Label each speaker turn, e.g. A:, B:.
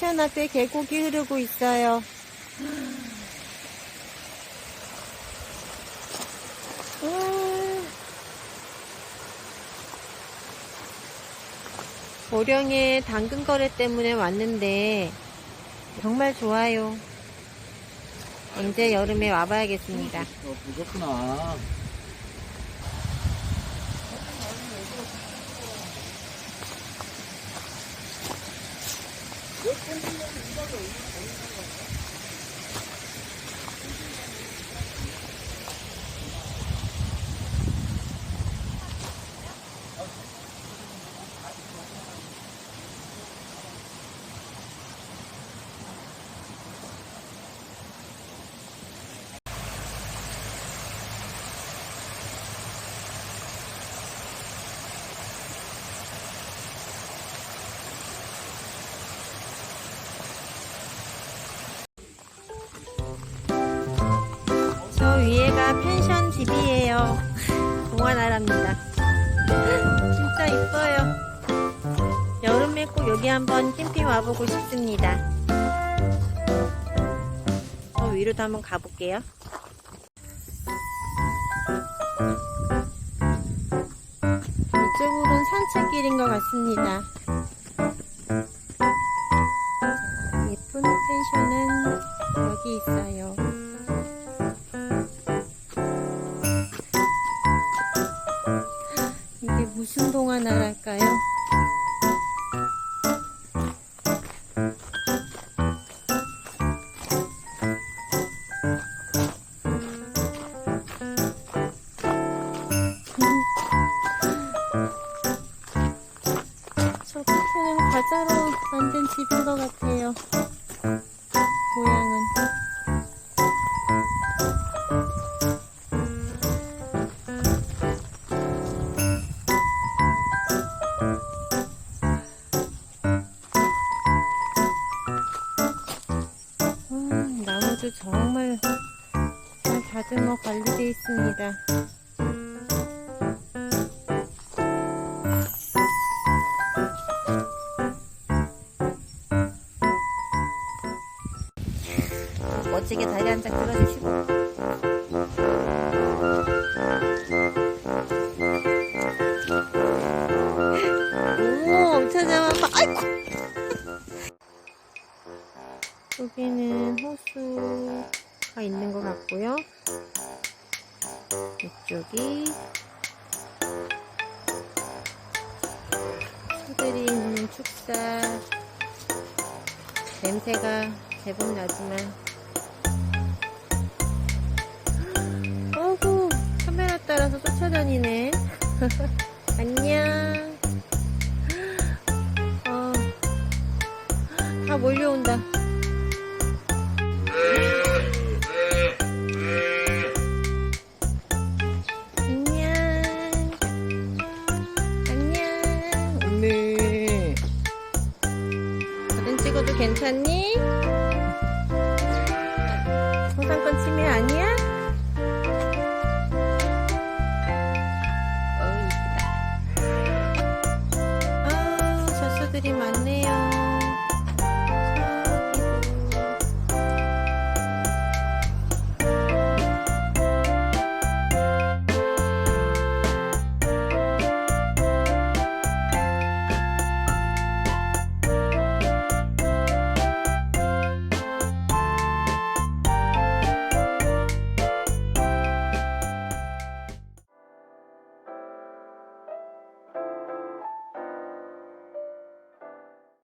A: 펜션 앞에 계곡이 흐르고 있어요. 와. 보령에 당근 거래 때문에 왔는데 정말 좋아요. 언제 여름에 와봐야겠습니다.
B: 어, 그렇구나.
A: 저 펜션 집이에요. 동화나라입니다. 진짜 이뻐요. 여름에 꼭 여기 한번 캠핑 와보고 싶습니다. 저 위로도 한번 가볼게요. 이쪽으로는 산책길인 것 같습니다. 자, 예쁜 펜션은 여기 있어요. 무슨 동화나라일까요? 저 끝에는 과자로 만든 집인 것 같아요. 모양은. 다듬어 관리되어 있습니다. 멋지게 다리 한장 들어주시고. 오, 잡아봐. 아이고! 여기는 호수 가 있는 것 같고요. 이쪽이 소들이 있는 축사. 냄새가 제법 나지만. 어구 카메라 따라서 쫓아다니네. 안녕. 어, 다 몰려온다 괜찮니? 소상권 침해?